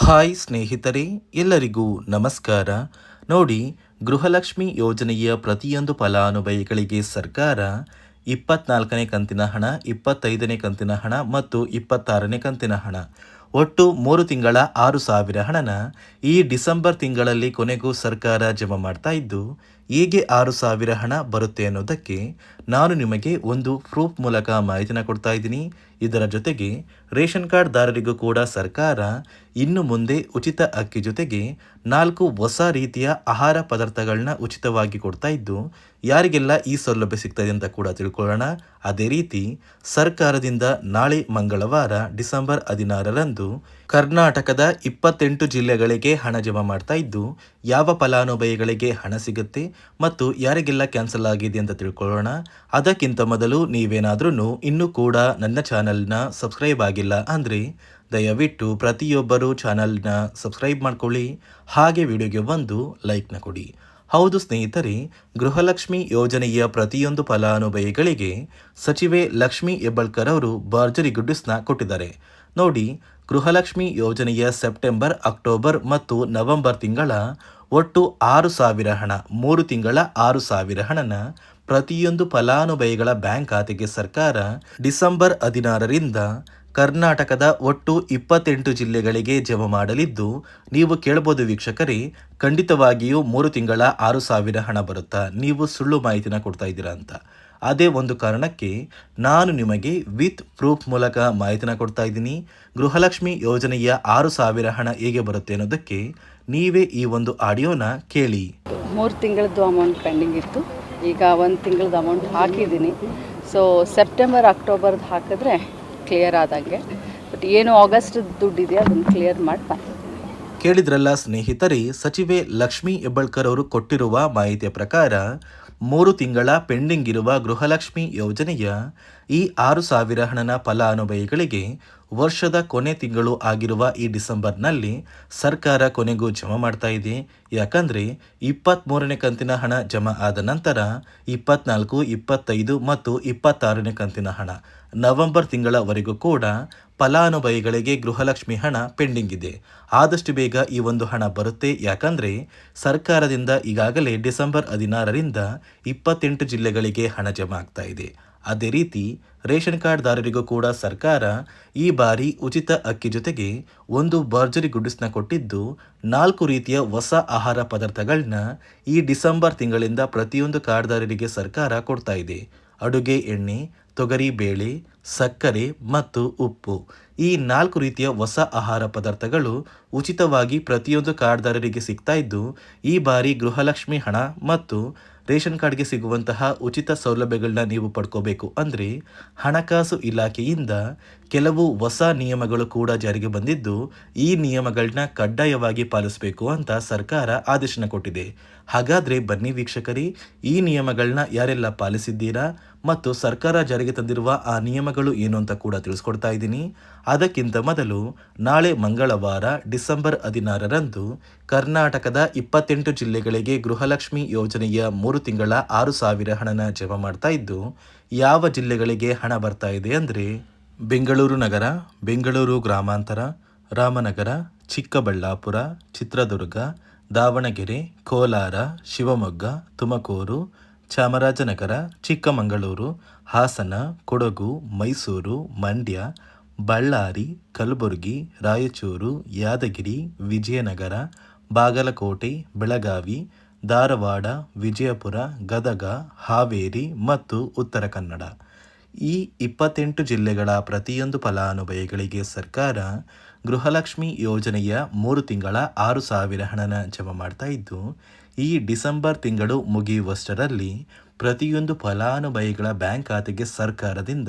Hi ಸ್ನೇಹಿತರೆ, ಎಲ್ಲರಿಗೂ ನಮಸ್ಕಾರ. ನೋಡಿ, ಗೃಹಲಕ್ಷ್ಮಿ ಯೋಜನೆಯ ಪ್ರತಿಯೊಂದು ಫಲಾನುಭವಿಗಳಿಗೆ ಸರ್ಕಾರ ಇಪ್ಪತ್ನಾಲ್ಕನೇ ಕಂತಿನ ಹಣ, ಇಪ್ಪತ್ತೈದನೇ ಕಂತಿನ ಹಣ ಮತ್ತು ಇಪ್ಪತ್ತಾರನೇ ಕಂತಿನ ಹಣ. ಒಟ್ಟು ಮೂರು ತಿಂಗಳ ಆರು ಸಾವಿರ ಹಣನ ಈ ಡಿಸೆಂಬರ್ ತಿಂಗಳಲ್ಲಿ ಕೊನೆಗೂ ಸರ್ಕಾರ ಜಮಾ ಮಾಡ್ತಾ ಇದ್ದು, ಹೇಗೆ ಆರು ಸಾವಿರ ಹಣ ಬರುತ್ತೆ ಅನ್ನೋದಕ್ಕೆ ನಾನು ನಿಮಗೆ ಒಂದು ಪ್ರೂಫ್ ಮೂಲಕ ಮಾಹಿತಿನ ಕೊಡ್ತಾ ಇದ್ದೀನಿ. ಇದರ ಜೊತೆಗೆ ರೇಷನ್ ಕಾರ್ಡ್ದಾರರಿಗೂ ಕೂಡ ಸರ್ಕಾರ ಇನ್ನು ಮುಂದೆ ಉಚಿತ ಅಕ್ಕಿ ಜೊತೆಗೆ ನಾಲ್ಕು ಹೊಸ ರೀತಿಯ ಆಹಾರ ಪದಾರ್ಥಗಳನ್ನ ಉಚಿತವಾಗಿ ಕೊಡ್ತಾ ಇದ್ದು, ಯಾರಿಗೆಲ್ಲ ಈ ಸೌಲಭ್ಯ ಸಿಗ್ತದೆ ಅಂತ ಕೂಡ ತಿಳ್ಕೊಳ್ಳೋಣ. ಅದೇ ರೀತಿ ಸರ್ಕಾರದಿಂದ ನಾಳೆ ಮಂಗಳವಾರ ಡಿಸೆಂಬರ್ ಹದಿನಾರರಂದು ಕರ್ನಾಟಕದ ಇಪ್ಪತ್ತೆಂಟು ಜಿಲ್ಲೆಗಳಿಗೆ ಹಣ ಜಮಾ ಮಾಡ್ತಾ ಇದ್ದು, ಯಾವ ಫಲಾನುಭವಿಗಳಿಗೆ ಹಣ ಸಿಗುತ್ತೆ ಮತ್ತು ಯಾರಿಗೆಲ್ಲ ಕ್ಯಾನ್ಸಲ್ ಆಗಿದೆ ಅಂತ ತಿಳ್ಕೊಳ್ಳೋಣ. ಅದಕ್ಕಿಂತ ಮೊದಲು ನೀವೇನಾದ್ರೂ ಇನ್ನೂ ಕೂಡ ನನ್ನ ಚಾನಲ್ನ ಸಬ್ಸ್ಕ್ರೈಬ್ ಆಗಿಲ್ಲ ಅಂದರೆ ದಯವಿಟ್ಟು ಪ್ರತಿಯೊಬ್ಬರು ಚಾನಲ್ನ ಸಬ್ಸ್ಕ್ರೈಬ್ ಮಾಡ್ಕೊಳ್ಳಿ. ಹಾಗೆ ವಿಡಿಯೋಗೆ ಒಂದು ಲೈಕ್ನ ಕೊಡಿ. ಹೌದು ಸ್ನೇಹಿತರೆ, ಗೃಹಲಕ್ಷ್ಮಿ ಯೋಜನೆಯ ಪ್ರತಿಯೊಂದು ಫಲಾನುಭವಿಗಳಿಗೆ ಸಚಿವೆ ಲಕ್ಷ್ಮಿ ಹೆಬ್ಬಳ್ಕರ್ ಅವರು ಭರ್ಜರಿ ಗುಡ್ಡಿಸ್ನ ಕೊಟ್ಟಿದ್ದಾರೆ. ನೋಡಿ, ಗೃಹಲಕ್ಷ್ಮಿ ಯೋಜನೆಯ ಸೆಪ್ಟೆಂಬರ್, ಅಕ್ಟೋಬರ್ ಮತ್ತು ನವೆಂಬರ್ ತಿಂಗಳ ಒಟ್ಟು ಆರು ಸಾವಿರ ಹಣ. ಮೂರು ತಿಂಗಳ ಆರು ಸಾವಿರ ಹಣನ ಪ್ರತಿಯೊಂದು ಫಲಾನುಭವಿಗಳ ಬ್ಯಾಂಕ್ ಖಾತೆಗೆ ಸರ್ಕಾರ ಡಿಸೆಂಬರ್ ಹದಿನಾರರಿಂದ ಕರ್ನಾಟಕದ ಒಟ್ಟು ಇಪ್ಪತ್ತೆಂಟು ಜಿಲ್ಲೆಗಳಿಗೆ ಜಮಾ ಮಾಡಲಿದ್ದು, ನೀವು ಕೇಳಬಹುದು ವೀಕ್ಷಕರೇ, ಖಂಡಿತವಾಗಿಯೂ ಮೂರು ತಿಂಗಳ ಆರು ಸಾವಿರ ಹಣ ಬರುತ್ತಾ? ನೀವು ಸುಳ್ಳು ಮಾಹಿತಿನ ಕೊಡ್ತಾ ಇದ್ದೀರಾ ಅಂತ. ಅದೇ ಒಂದು ಕಾರಣಕ್ಕೆ ನಾನು ನಿಮಗೆ ವಿತ್ ಪ್ರೂಫ್ ಮೂಲಕ ಮಾಹಿತಿನ ಕೊಡ್ತಾ ಇದ್ದೀನಿ. ಗೃಹಲಕ್ಷ್ಮಿ ಯೋಜನೆಯ ಆರು ಸಾವಿರ ಹಣ ಹೇಗೆ ಬರುತ್ತೆ ಅನ್ನೋದಕ್ಕೆ ನೀವೇ ಈ ಒಂದು ಆಡಿಯೋನ ಕೇಳಿ. ಮೂರು ತಿಂಗಳದ್ದು ಅಮೌಂಟ್ ಪೆಂಡಿಂಗ್ ಇತ್ತು. ಈಗ ಒಂದು ತಿಂಗಳದ್ದು ಅಮೌಂಟ್ ಹಾಕಿದ್ದೀನಿ. ಸೊ ಸೆಪ್ಟೆಂಬರ್ ಅಕ್ಟೋಬರ್ದು ಹಾಕಿದ್ರೆ ಕ್ಲಿಯರ್ ಆದಂಗೆ. ಬಟ್ ಏನು ಆಗಸ್ಟ್ ದುಡ್ಡಿದೆ ಅದನ್ನು ಕ್ಲಿಯರ್ ಮಾಡಿ ಕೇಳಿದ್ರಲ್ಲ ಸ್ನೇಹಿತರೆ, ಸಚಿವೆ ಲಕ್ಷ್ಮಿ ಹೆಬ್ಬಳ್ಕರ್ ಅವರು ಕೊಟ್ಟಿರುವ ಮಾಹಿತಿಯ ಪ್ರಕಾರ, ಮೂರು ತಿಂಗಳ ಪೆಂಡಿಂಗ್ ಇರುವ ಗೃಹಲಕ್ಷ್ಮಿ ಯೋಜನೆಯ ಈ ಆರು ಸಾವಿರ ಹಣನ ಫಲಾನುಭವಿಗಳಿಗೆ ವರ್ಷದ ಕೊನೆ ತಿಂಗಳು ಆಗಿರುವ ಈ ಡಿಸೆಂಬರ್ನಲ್ಲಿ ಸರ್ಕಾರ ಕೊನೆಗೂ ಜಮಾ ಮಾಡ್ತಾ ಇದೆ. ಯಾಕಂದರೆ ಇಪ್ಪತ್ತ್ಮೂರನೇ ಕಂತಿನ ಹಣ ಜಮಾ ಆದ ನಂತರ ಇಪ್ಪತ್ನಾಲ್ಕು, ಇಪ್ಪತ್ತೈದು ಮತ್ತು ಇಪ್ಪತ್ತಾರನೇ ಕಂತಿನ ಹಣ ನವೆಂಬರ್ ತಿಂಗಳವರೆಗೂ ಕೂಡ ಫಲಾನುಭವಿಗಳಿಗೆ ಗೃಹಲಕ್ಷ್ಮಿ ಹಣ ಪೆಂಡಿಂಗ್ ಇದೆ. ಆದಷ್ಟು ಬೇಗ ಈ ಒಂದು ಹಣ ಬರುತ್ತೆ. ಯಾಕಂದರೆ ಸರ್ಕಾರದಿಂದ ಈಗಾಗಲೇ ಡಿಸೆಂಬರ್ ಹದಿನಾರರಿಂದ ಇಪ್ಪತ್ತೆಂಟು ಜಿಲ್ಲೆಗಳಿಗೆ ಹಣ ಜಮಾ ಆಗ್ತಾ ಇದೆ. ಅದೇ ರೀತಿ ರೇಷನ್ ಕಾರ್ಡ್ದಾರರಿಗೂ ಕೂಡ ಸರ್ಕಾರ ಈ ಬಾರಿ ಉಚಿತ ಅಕ್ಕಿ ಜೊತೆಗೆ ಒಂದು ಭರ್ಜರಿ ಗುಡ್ಡಿಸ್ನ ಕೊಟ್ಟಿದ್ದು ನಾಲ್ಕು ರೀತಿಯ ಹೊಸ ಆಹಾರ ಪದಾರ್ಥಗಳನ್ನ ಈ ಡಿಸೆಂಬರ್ ತಿಂಗಳಿಂದ ಪ್ರತಿಯೊಂದು ಕಾರ್ಡ್ದಾರರಿಗೆ ಸರ್ಕಾರ ಕೊಡ್ತಾ ಇದೆ. ಅಡುಗೆ ಎಣ್ಣೆ, ತೊಗರಿ ಬೇಳೆ, ಸಕ್ಕರೆ ಮತ್ತು ಉಪ್ಪು. ಈ ನಾಲ್ಕು ರೀತಿಯ ಹೊಸ ಆಹಾರ ಪದಾರ್ಥಗಳು ಉಚಿತವಾಗಿ ಪ್ರತಿಯೊಂದು ಕಾರ್ಡ್ದಾರರಿಗೆ ಸಿಗ್ತಾ ಇದ್ದು, ಈ ಬಾರಿ ಗೃಹಲಕ್ಷ್ಮಿ ಹಣ ಮತ್ತು ರೇಷನ್ ಕಾರ್ಡ್ಗೆ ಸಿಗುವಂತಹ ಉಚಿತ ಸೌಲಭ್ಯಗಳನ್ನ ನೀವು ಪಡ್ಕೋಬೇಕು. ಅಂದರೆ ಹಣಕಾಸು ಇಲಾಖೆಯಿಂದ ಕೆಲವು ಹೊಸ ನಿಯಮಗಳು ಕೂಡ ಜಾರಿಗೆ ಬಂದಿದ್ದು, ಈ ನಿಯಮಗಳನ್ನ ಕಡ್ಡಾಯವಾಗಿ ಪಾಲಿಸಬೇಕು ಅಂತ ಸರ್ಕಾರ ಆದೇಶನ ಕೊಟ್ಟಿದೆ. ಹಾಗಾದರೆ ಬನ್ನಿ ವೀಕ್ಷಕರೇ, ಈ ನಿಯಮಗಳನ್ನ ಯಾರೆಲ್ಲ ಪಾಲಿಸಿದ್ದೀರಾ ಮತ್ತು ಸರ್ಕಾರ ಜಾರಿಗೆ ತಂದಿರುವ ಆ ನಿಯಮಗಳು ಏನು ಅಂತ ಕೂಡ ತಿಳಿಸ್ಕೊಡ್ತಾ ಇದ್ದೀನಿ. ಅದಕ್ಕಿಂತ ಮೊದಲು ನಾಳೆ ಮಂಗಳವಾರ ಡಿಸೆಂಬರ್ ಹದಿನಾರರಂದು ಕರ್ನಾಟಕದ ಇಪ್ಪತ್ತೆಂಟು ಜಿಲ್ಲೆಗಳಿಗೆ ಗೃಹಲಕ್ಷ್ಮಿ ಯೋಜನೆಯ ಮೂರು ತಿಂಗಳ ಆರು ಸಾವಿರ ಹಣನ ಜಮಾ ಮಾಡ್ತಾ ಇದ್ದು, ಯಾವ ಜಿಲ್ಲೆಗಳಿಗೆ ಹಣ ಬರ್ತಾ ಇದೆ ಅಂದರೆ ಬೆಂಗಳೂರು ನಗರ, ಬೆಂಗಳೂರು ಗ್ರಾಮಾಂತರ, ರಾಮನಗರ, ಚಿಕ್ಕಬಳ್ಳಾಪುರ, ಚಿತ್ರದುರ್ಗ, ದಾವಣಗೆರೆ, ಕೋಲಾರ, ಶಿವಮೊಗ್ಗ, ತುಮಕೂರು, ಚಾಮರಾಜನಗರ, ಚಿಕ್ಕಮಗಳೂರು, ಹಾಸನ, ಕೊಡಗು, ಮೈಸೂರು, ಮಂಡ್ಯ ಬಳ್ಳಾರಿ, ಕಲಬುರಗಿ, ರಾಯಚೂರು, ಯಾದಗಿರಿ, ವಿಜಯನಗರ, ಬಾಗಲಕೋಟೆ, ಬೆಳಗಾವಿ, ಧಾರವಾಡ, ವಿಜಯಪುರ, ಗದಗ, ಹಾವೇರಿ ಮತ್ತು ಉತ್ತರ ಕನ್ನಡ. ಈ ಇಪ್ಪತ್ತೆಂಟು ಜಿಲ್ಲೆಗಳ ಪ್ರತಿಯೊಂದು ಫಲಾನುಭವಿಗಳಿಗೆ ಸರ್ಕಾರ ಗೃಹಲಕ್ಷ್ಮಿ ಯೋಜನೆಯ ಮೂರು ತಿಂಗಳ ಆರು ಸಾವಿರ ಹಣನ ಜಮಾ ಮಾಡ್ತಾ ಇದ್ದು, ಈ ಡಿಸೆಂಬರ್ ತಿಂಗಳು ಮುಗಿಯುವಷ್ಟರಲ್ಲಿ ಪ್ರತಿಯೊಂದು ಫಲಾನುಭವಿಗಳ ಬ್ಯಾಂಕ್ ಖಾತೆಗೆ ಸರ್ಕಾರದಿಂದ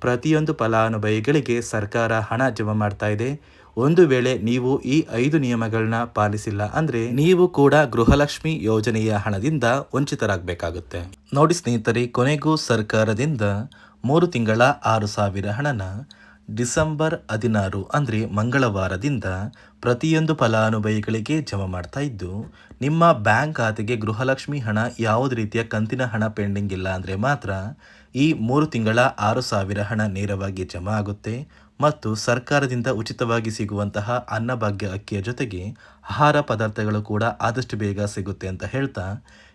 ಪ್ರತಿಯೊಂದು ಫಲಾನುಭವಿಗಳಿಗೆ ಸರ್ಕಾರ ಹಣ ಜಮಾ ಮಾಡ್ತಾ ಇದೆ. ಒಂದು ವೇಳೆ ನೀವು ಈ ಐದು ನಿಯಮಗಳನ್ನ ಪಾಲಿಸಿಲ್ಲ ಅಂದ್ರೆ ನೀವು ಕೂಡ ಗೃಹಲಕ್ಷ್ಮಿ ಯೋಜನೆಯ ಹಣದಿಂದ ವಂಚಿತರಾಗಬೇಕಾಗುತ್ತೆ. ನೋಡಿ ಸ್ನೇಹಿತರೆ, ಕೊನೆಗೂ ಸರ್ಕಾರದಿಂದ ಮೂರು ತಿಂಗಳ ಆರು ಸಾವಿರ ಹಣನ ಡಿಸೆಂಬರ್ ಹದಿನಾರು ಅಂದರೆ ಮಂಗಳವಾರದಿಂದ ಪ್ರತಿಯೊಂದು ಫಲಾನುಭವಿಗಳಿಗೆ ಜಮಾ ಮಾಡ್ತಾ ಇದ್ದು, ನಿಮ್ಮ ಬ್ಯಾಂಕ್ ಖಾತೆಗೆ ಗೃಹಲಕ್ಷ್ಮಿ ಹಣ ಯಾವುದೇ ರೀತಿಯ ಕಂತಿನ ಹಣ ಪೆಂಡಿಂಗ್ ಇಲ್ಲ ಅಂದರೆ ಮಾತ್ರ ಈ ಮೂರು ತಿಂಗಳ ಆರು ಸಾವಿರ ಹಣ ನೇರವಾಗಿ ಜಮಾ ಆಗುತ್ತೆ ಮತ್ತು ಸರ್ಕಾರದಿಂದ ಉಚಿತವಾಗಿ ಸಿಗುವಂತಹ ಅನ್ನಭಾಗ್ಯ ಅಕ್ಕಿಯ ಜೊತೆಗೆ ಆಹಾರ ಪದಾರ್ಥಗಳು ಕೂಡ ಆದಷ್ಟು ಬೇಗ ಸಿಗುತ್ತೆ ಅಂತ ಹೇಳ್ತಾ